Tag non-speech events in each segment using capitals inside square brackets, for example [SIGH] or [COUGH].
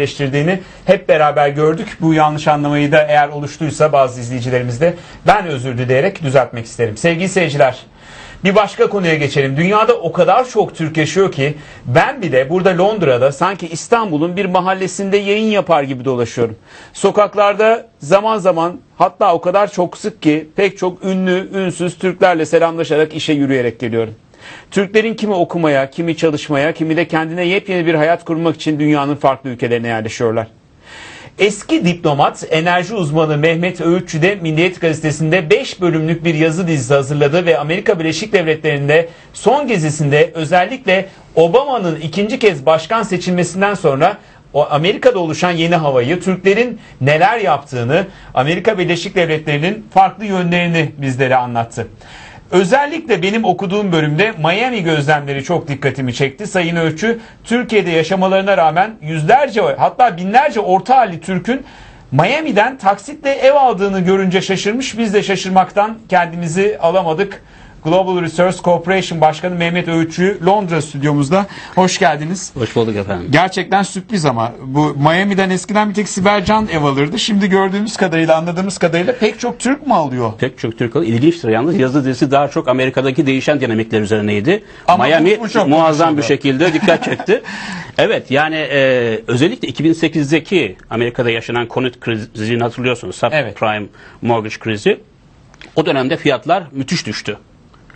eleştirdiğini hep beraber gördük. Bu yanlış anlamayı da eğer oluştuysa bazı izleyicilerimizde ben özür dileyerek düzeltmek isterim. Sevgili seyirciler, bir başka konuya geçelim. Dünyada o kadar çok Türk yaşıyor ki ben bile burada Londra'da sanki İstanbul'un bir mahallesinde yayın yapar gibi dolaşıyorum. Sokaklarda zaman zaman hatta o kadar çok sık ki pek çok ünlü, ünsüz Türklerle selamlaşarak işe yürüyerek geliyorum. Türklerin kimi okumaya, kimi çalışmaya, kimi de kendine yepyeni bir hayat kurmak için dünyanın farklı ülkelerine yerleşiyorlar. Eski diplomat, enerji uzmanı Mehmet Öğütçü de Milliyet Gazetesi'nde 5 bölümlük bir yazı dizisi hazırladı ve Amerika Birleşik Devletleri'nde son gezisinde özellikle Obama'nın ikinci kez başkan seçilmesinden sonra Amerika'da oluşan yeni havayı, Türklerin neler yaptığını, Amerika Birleşik Devletleri'nin farklı yönlerini bizlere anlattı. Özellikle benim okuduğum bölümde Miami gözlemleri çok dikkatimi çekti. Sayın Ölçü, Türkiye'de yaşamalarına rağmen yüzlerce hatta binlerce orta halli Türk'ün Miami'den taksitle ev aldığını görünce şaşırmış. Biz de şaşırmaktan kendimizi alamadık. Global Research Corporation Başkanı Mehmet Öğütçü Londra stüdyomuzda. Hoş geldiniz. Hoş bulduk efendim. Gerçekten sürpriz ama bu Miami'den eskiden bir tek Sibel Can ev alırdı. Şimdi gördüğümüz kadarıyla anladığımız kadarıyla pek çok Türk mü alıyor? Pek çok Türk alıyor. İlginçtir yalnız yazı dizisi daha çok Amerika'daki değişen dinamikler üzerineydi. Ama Miami muazzam bir konuşuldu. şekilde dikkat [LAUGHS] çekti. evet yani e, özellikle 2008'deki Amerika'da yaşanan konut krizini hatırlıyorsunuz. Subprime mortgage krizi. O dönemde fiyatlar müthiş düştü.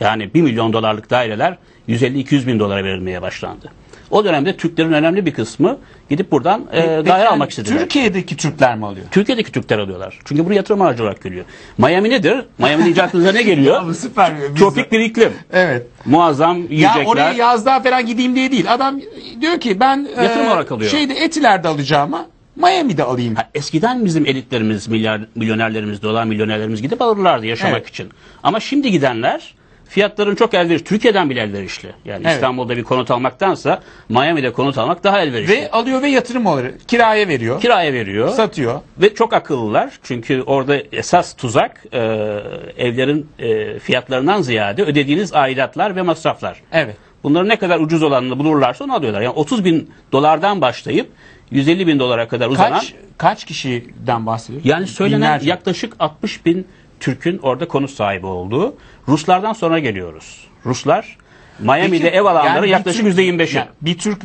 Yani 1 milyon dolarlık daireler 150-200 bin dolara verilmeye başlandı. O dönemde Türklerin önemli bir kısmı gidip buradan e, daire yani almak istediler. Türkiye'deki Türkler mi alıyor? Türkiye'deki Türkler alıyorlar. Çünkü bunu yatırım aracı olarak görüyor. Miami nedir? Miami deyince [LAUGHS] aklınıza ne geliyor? Abi süper. Tropik bir iklim. Evet. Muazzam Ya yiyecekler. oraya yazlığa falan gideyim diye değil. Adam diyor ki ben Yatırım e, olarak alıyor. şeyde Etiler'de alacağıma Miami'de alayım. Ha, Eskiden bizim elitlerimiz, milyar, milyonerlerimiz, dolar milyonerlerimiz gidip alırlardı yaşamak Evet. için. Ama şimdi gidenler fiyatların çok elverişli. Türkiye'den bile elverişli. Yani Evet. İstanbul'da bir konut almaktansa Miami'de konut almak daha elverişli. Ve alıyor ve yatırım olarak kiraya veriyor. Kiraya veriyor. satıyor. Ve çok akıllılar. Çünkü orada esas tuzak e, evlerin e, fiyatlarından ziyade ödediğiniz aidatlar ve masraflar. Evet. Bunların ne kadar ucuz olanını bulurlarsa onu alıyorlar. Yani 30 bin dolardan başlayıp 150 bin dolara kadar uzanan Kaç kaç kişiden bahsediyoruz? yani söylenen Binlerce. yaklaşık 60 bin Türk'ün orada konut sahibi olduğu. Ruslardan sonra geliyoruz. Ruslar Miami'de Peki, ev alanların yani yaklaşık Türk- %25'i. yani bir Türk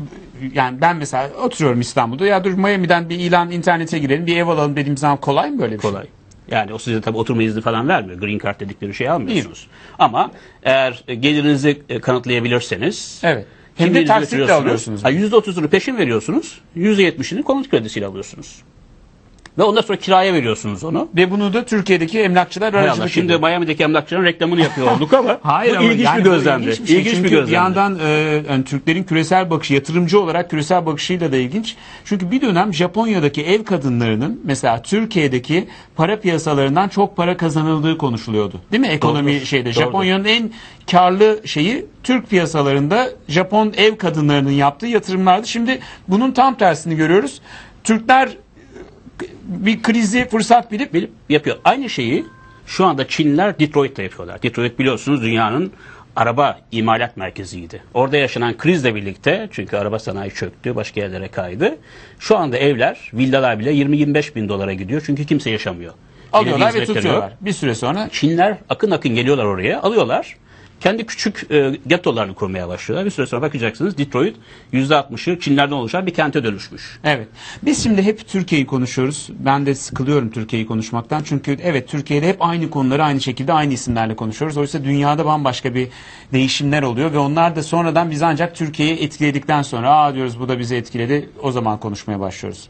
yani ben mesela oturuyorum İstanbul'da ya dur Miami'den bir ilan internete girelim bir ev alalım dediğim zaman kolay mı böyle bir şey? Kolay. Yani o size tabii oturma izni falan vermiyor. Green Card dedikleri şeyi almıyorsunuz. Ama eğer gelirinizi e, kanıtlayabilirseniz Evet. Hem de taksitle alıyorsunuz. Ha, %30'unu peşin veriyorsunuz. %70'ini konut kredisiyle alıyorsunuz. Ve ondan sonra kiraya veriyorsunuz onu. Ve bunu da Türkiye'deki emlakçılar Hay Allah, aracılık şimdi ediyor. Miami'deki emlakçıların reklamını yapıyor olduk ama [LAUGHS] Hayır bu ama ilginç yani bir gözlemdi. ilginç bir, şey. İlginç Çünkü bir gözlemdi. bir yandan e, yani Türklerin küresel bakışı, yatırımcı olarak küresel bakışıyla da ilginç. Çünkü bir dönem Japonya'daki ev kadınlarının mesela Türkiye'deki para piyasalarından çok para kazanıldığı konuşuluyordu. Değil mi? Ekonomi Doğrudur. şeyde. Japonya'nın en karlı şeyi Türk piyasalarında Japon ev kadınlarının yaptığı yatırımlardı. Şimdi bunun tam tersini görüyoruz. Türkler bir krizi fırsat bilip bilip yapıyor. Aynı şeyi şu anda Çinliler Detroit'te yapıyorlar. Detroit biliyorsunuz dünyanın araba imalat merkeziydi. Orada yaşanan krizle birlikte çünkü araba sanayi çöktü, başka yerlere kaydı. Şu anda evler, villalar bile 20-25 bin dolara gidiyor çünkü kimse yaşamıyor. alıyorlar ve tutuyorlar. yok. Bir süre sonra Çinler akın akın geliyorlar oraya, alıyorlar. Kendi küçük e, gettolarını kurmaya başlıyorlar. Bir süre sonra bakacaksınız Detroit %60'ı Çinlerden oluşan bir kente dönüşmüş. Evet. Biz şimdi hep Türkiye'yi konuşuyoruz. Ben de sıkılıyorum Türkiye'yi konuşmaktan. Çünkü evet Türkiye'de hep aynı konuları aynı şekilde aynı isimlerle konuşuyoruz. Oysa dünyada bambaşka bir değişimler oluyor ve onlar da sonradan bizi ancak Türkiye'yi etkiledikten sonra aa diyoruz bu da bizi etkiledi. O zaman konuşmaya başlıyoruz.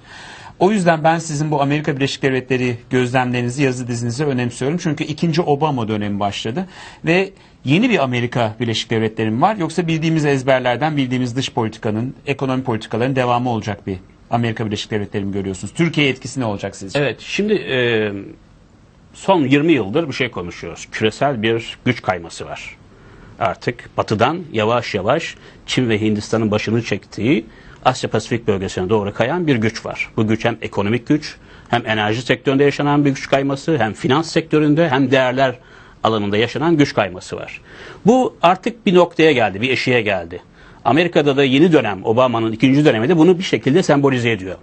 O yüzden ben sizin bu Amerika Birleşik Devletleri gözlemlerinizi, yazı dizinizi önemsiyorum. Çünkü ikinci Obama dönemi başladı ve yeni bir Amerika Birleşik Devletleri var yoksa bildiğimiz ezberlerden bildiğimiz dış politikanın, ekonomi politikaların devamı olacak bir Amerika Birleşik Devletleri mi görüyorsunuz? Türkiye etkisi ne olacak sizce? Evet, şimdi e, son 20 yıldır bir şey konuşuyoruz. Küresel bir güç kayması var. Artık batıdan yavaş yavaş Çin ve Hindistan'ın başını çektiği Asya Pasifik bölgesine doğru kayan bir güç var. Bu güç hem ekonomik güç, hem enerji sektöründe yaşanan bir güç kayması, hem finans sektöründe, hem değerler alanında yaşanan güç kayması var. Bu artık bir noktaya geldi, bir eşiğe geldi. Amerika'da da yeni dönem, Obama'nın ikinci dönemi de bunu bir şekilde sembolize ediyor.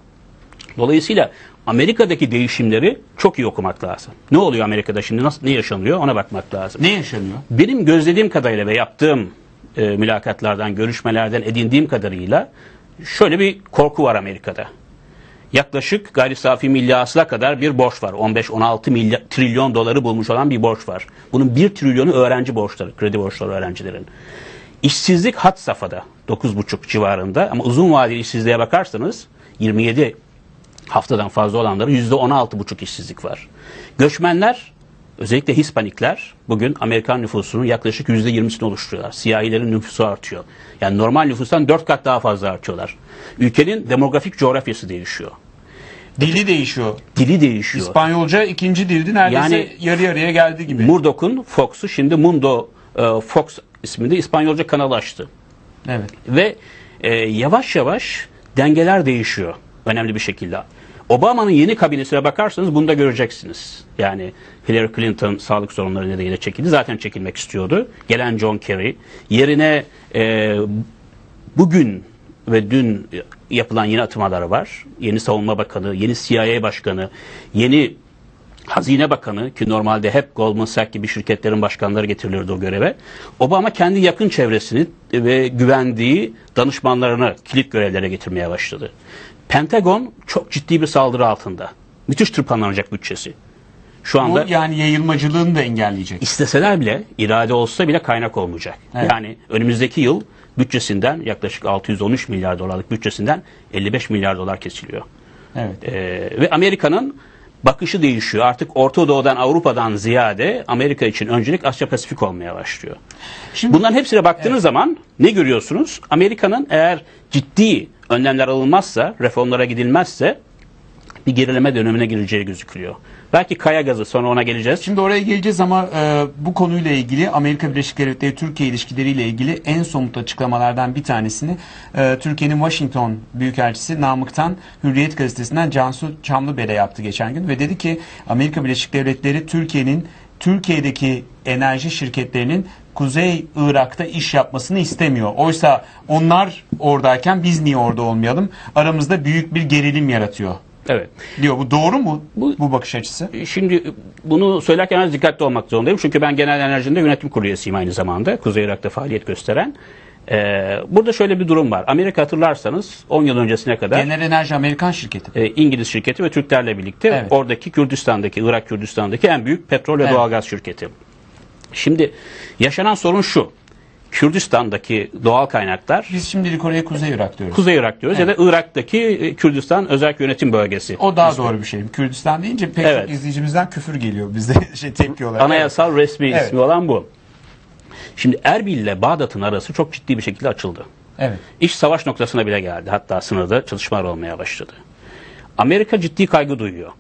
Dolayısıyla Amerika'daki değişimleri çok iyi okumak lazım. Ne oluyor Amerika'da şimdi nasıl ne yaşanıyor ona bakmak lazım. Ne yaşanıyor? Benim gözlediğim kadarıyla ve yaptığım e, mülakatlardan, görüşmelerden edindiğim kadarıyla şöyle bir korku var Amerika'da. Yaklaşık gayri safi milli hasıla kadar bir borç var. 15-16 milyar, trilyon doları bulmuş olan bir borç var. Bunun 1 trilyonu öğrenci borçları, kredi borçları öğrencilerin. İşsizlik hat safhada 9,5 civarında ama uzun vadeli işsizliğe bakarsanız 27 haftadan fazla olanların %16,5 işsizlik var. Göçmenler özellikle Hispanikler bugün Amerikan nüfusunun yaklaşık %20'sini oluşturuyorlar. Siyahilerin nüfusu artıyor. Yani normal nüfustan 4 kat daha fazla artıyorlar. Ülkenin demografik coğrafyası değişiyor. Dili değişiyor. Dili değişiyor. İspanyolca ikinci dildi neredeyse Yani- yarı yarıya geldi gibi. Murdoch'un Fox'u şimdi Mundo e, Fox isminde İspanyolca kanal açtı. evet. Ve e, yavaş yavaş dengeler değişiyor önemli bir şekilde. Obama'nın yeni kabinesine bakarsanız bunu da göreceksiniz. Yani Hillary Clinton sağlık sorunları nedeniyle çekildi. Zaten çekilmek istiyordu. Gelen John Kerry. Yerine e, bugün ve dün yapılan yeni atamaları var. Yeni savunma bakanı, yeni CIA başkanı, yeni Hazine Bakanı ki normalde hep Goldman Sachs gibi şirketlerin başkanları getirilirdi o göreve. Obama kendi yakın çevresini ve güvendiği danışmanlarını kilit görevlere getirmeye başladı. Pentagon çok ciddi bir saldırı altında. Müthiş tırpanlanacak bütçesi. Şu Bu anda yani yayılmacılığını da engelleyecek. isteseler bile, irade olsa bile kaynak olmayacak. Evet. Yani önümüzdeki yıl bütçesinden yaklaşık 613 milyar dolarlık bütçesinden 55 milyar dolar kesiliyor. Evet. Ee, ve Amerika'nın bakışı değişiyor. Artık Orta Doğu'dan Avrupa'dan ziyade Amerika için öncelik Asya Pasifik olmaya başlıyor. Şimdi Bunların hepsine baktığınız zaman ne görüyorsunuz? Amerika'nın eğer ciddi önlemler alınmazsa, reformlara gidilmezse bir gerileme dönemine gireceği gözüküyor. Belki kaya gazı sonra ona geleceğiz. Şimdi oraya geleceğiz ama e, bu konuyla ilgili Amerika Birleşik Devletleri Türkiye ilişkileriyle ilgili en somut açıklamalardan bir tanesini e, Türkiye'nin Washington Büyükelçisi Namık'tan Hürriyet Gazetesi'nden Cansu Çamlıbere yaptı geçen gün ve dedi ki Amerika Birleşik Devletleri Türkiye'nin Türkiye'deki enerji şirketlerinin Kuzey Irak'ta iş yapmasını istemiyor. Oysa onlar oradayken biz niye orada olmayalım? Aramızda büyük bir gerilim yaratıyor Evet. diyor. Bu doğru mu bu, Bu- bakış açısı? Şimdi bunu söylerken biraz dikkatli olmak zorundayım. Çünkü ben genel enerjinde yönetim kurulu üyesiyim aynı zamanda. Kuzey Irak'ta faaliyet gösteren. Ee, burada şöyle bir durum var. Amerika hatırlarsanız 10 yıl öncesine kadar Genel Enerji Amerikan şirketi. e, İngiliz şirketi ve Türklerle birlikte Evet. oradaki Kürdistan'daki, Irak Kürdistan'daki en büyük petrol ve Evet. doğalgaz şirketi. Şimdi yaşanan sorun şu. Kürdistan'daki doğal kaynaklar Biz şimdilik oraya Kuzey Irak diyoruz. Kuzey Irak diyoruz ya da Irak'taki e, Kürdistan Özel Yönetim Bölgesi. o daha doğru bir şey. Kürdistan deyince pek Evet. çok izleyicimizden küfür geliyor bizde [LAUGHS] şey tepki olarak. Anayasal resmi Evet. ismi olan bu. Şimdi Erbil ile Bağdat'ın arası çok ciddi bir şekilde açıldı. Evet. İş savaş noktasına bile geldi. Hatta sınırda çatışmalar olmaya başladı. Amerika ciddi kaygı duyuyor.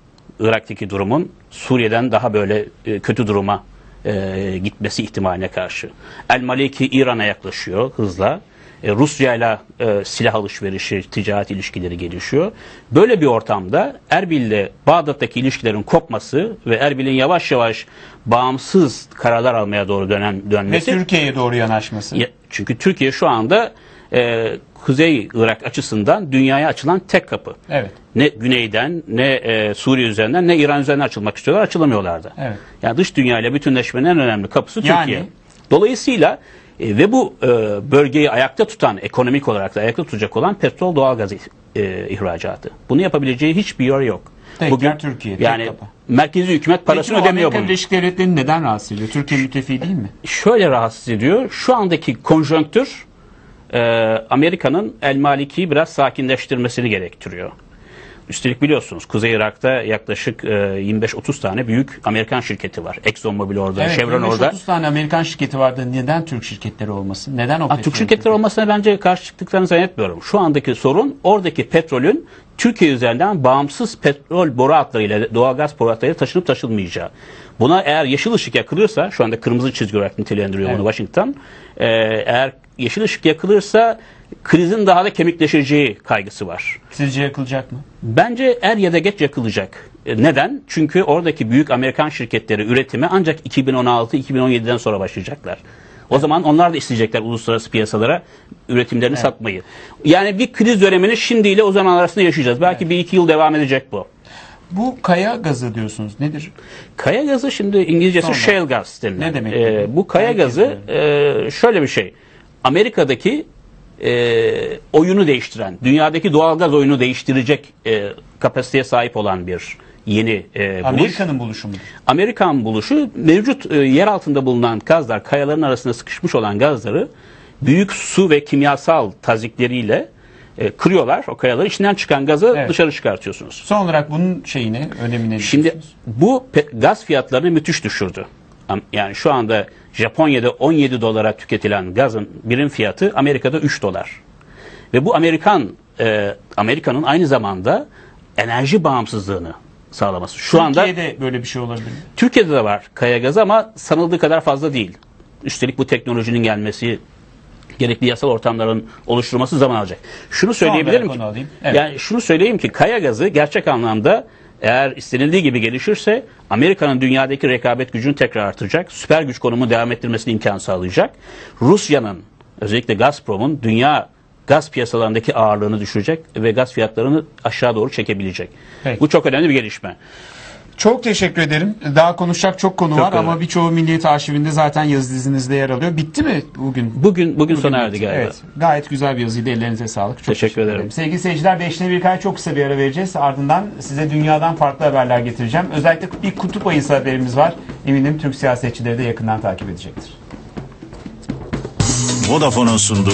Irak'taki durumun Suriye'den daha böyle e, kötü duruma e, gitmesi ihtimaline karşı. El Maliki İran'a yaklaşıyor hızla. E, Rusya ile e, silah alışverişi, ticaret ilişkileri gelişiyor. Böyle bir ortamda Erbil ile Bağdat'taki ilişkilerin kopması ve Erbil'in yavaş yavaş bağımsız kararlar almaya doğru dönen Ve dönmesi Türkiye'ye doğru yanaşması. ya- çünkü Türkiye şu anda e, Kuzey Irak açısından dünyaya açılan tek kapı. Evet. Ne güneyden, ne e, Suriye üzerinden, ne İran üzerinden açılmak istiyorlar, açılamıyorlar da. Evet. Yani dış dünyayla bütünleşmenin en önemli kapısı Yani- Türkiye. Dolayısıyla e, ve bu e, bölgeyi ayakta tutan, ekonomik olarak da ayakta tutacak olan petrol doğalgaz e, ihracatı. Bunu yapabileceği hiçbir yer yok. Tek yer Türkiye, tek yani kapı. merkezi hükümet parasını Peki ödemiyor Amerika bunu. Birleşik Devletleri'ni neden rahatsız ediyor? Türkiye müttefiği değil mi? şöyle rahatsız ediyor. Şu andaki konjonktür e, Amerika'nın El Maliki'yi biraz sakinleştirmesini gerektiriyor. Üstelik biliyorsunuz Kuzey Irak'ta yaklaşık e, 25-30 tane büyük Amerikan şirketi var. ExxonMobil orada, Evet. Chevron 25-30 orada. tane Amerikan şirketi vardı. Neden Türk şirketleri olmasın? Neden o petrol Türk şirketleri olmasına bence karşı çıktıklarını zannetmiyorum. Şu andaki sorun oradaki petrolün Türkiye üzerinden bağımsız petrol boru hatlarıyla, doğalgaz boru hatlarıyla taşınıp taşınmayacağı. Buna eğer yeşil ışık yakılırsa, şu anda kırmızı çizgi olarak nitelendiriyor Evet. bunu Washington. Ee, eğer yeşil ışık yakılırsa krizin daha da kemikleşeceği kaygısı var. Sizce yakılacak mı? Bence er ya da geç yakılacak. E, Neden? Çünkü oradaki büyük Amerikan şirketleri üretime ancak 2016-2017'den sonra başlayacaklar. O zaman onlar da isteyecekler uluslararası piyasalara üretimlerini satmayı. Yani bir kriz dönemini şimdiyle o zaman arasında yaşayacağız. Belki bir iki yıl devam edecek bu. Bu kaya gazı diyorsunuz. Nedir? Kaya gazı şimdi İngilizcesi Tamam. shale gas denilen. Ne demek Ee, bu? kaya Ben gazı e, şöyle bir şey. Amerika'daki e, oyunu değiştiren, dünyadaki doğalgaz oyunu değiştirecek e, kapasiteye sahip olan bir yeni e, buluş. Amerika'nın buluşu mudur? Amerikan buluşu mevcut e, yer altında bulunan gazlar, kayaların arasında sıkışmış olan gazları büyük su ve kimyasal tazikleriyle e, kırıyorlar. O kayaları içinden çıkan gazı Evet. dışarı çıkartıyorsunuz. Son olarak bunun şeyini, önemini Şimdi bu gaz fiyatlarını müthiş düşürdü. Yani şu anda Japonya'da 17 dolara tüketilen gazın birim fiyatı Amerika'da 3 dolar. Ve bu Amerikan e, Amerika'nın aynı zamanda enerji bağımsızlığını sağlaması. Şu anda Türkiye'de böyle bir şey olabilir? Türkiye'de de var kaya gazı ama sanıldığı kadar fazla değil. Üstelik bu teknolojinin gelmesi gerekli yasal ortamların oluşturulması zaman alacak. Şunu söyleyebilirim ki. Evet. yani şunu söyleyeyim ki kaya gazı gerçek anlamda eğer istenildiği gibi gelişirse Amerika'nın dünyadaki rekabet gücünü tekrar artacak. Süper güç konumu devam ettirmesine imkan sağlayacak. Rusya'nın özellikle Gazprom'un dünya gaz piyasalarındaki ağırlığını düşürecek ve gaz fiyatlarını aşağı doğru çekebilecek. Peki. Bu çok önemli bir gelişme. Çok teşekkür ederim. Daha konuşacak çok konu Çok var öyle. ama birçoğu Milliyet Arşivinde zaten yazı dizinizde yer alıyor. Bitti mi bugün? Bugün bugün sona erdi galiba. Evet. Gayet güzel bir yazıydı. Ellerinize sağlık. Çok Teşekkür ederim. Sevgili seyirciler Beşne Birkay çok kısa bir ara vereceğiz. Ardından size dünyadan farklı haberler getireceğim. Özellikle bir kutup ayısı haberimiz var. Eminim Türk siyasetçileri de yakından takip edecektir. Vodafone'un sunduğu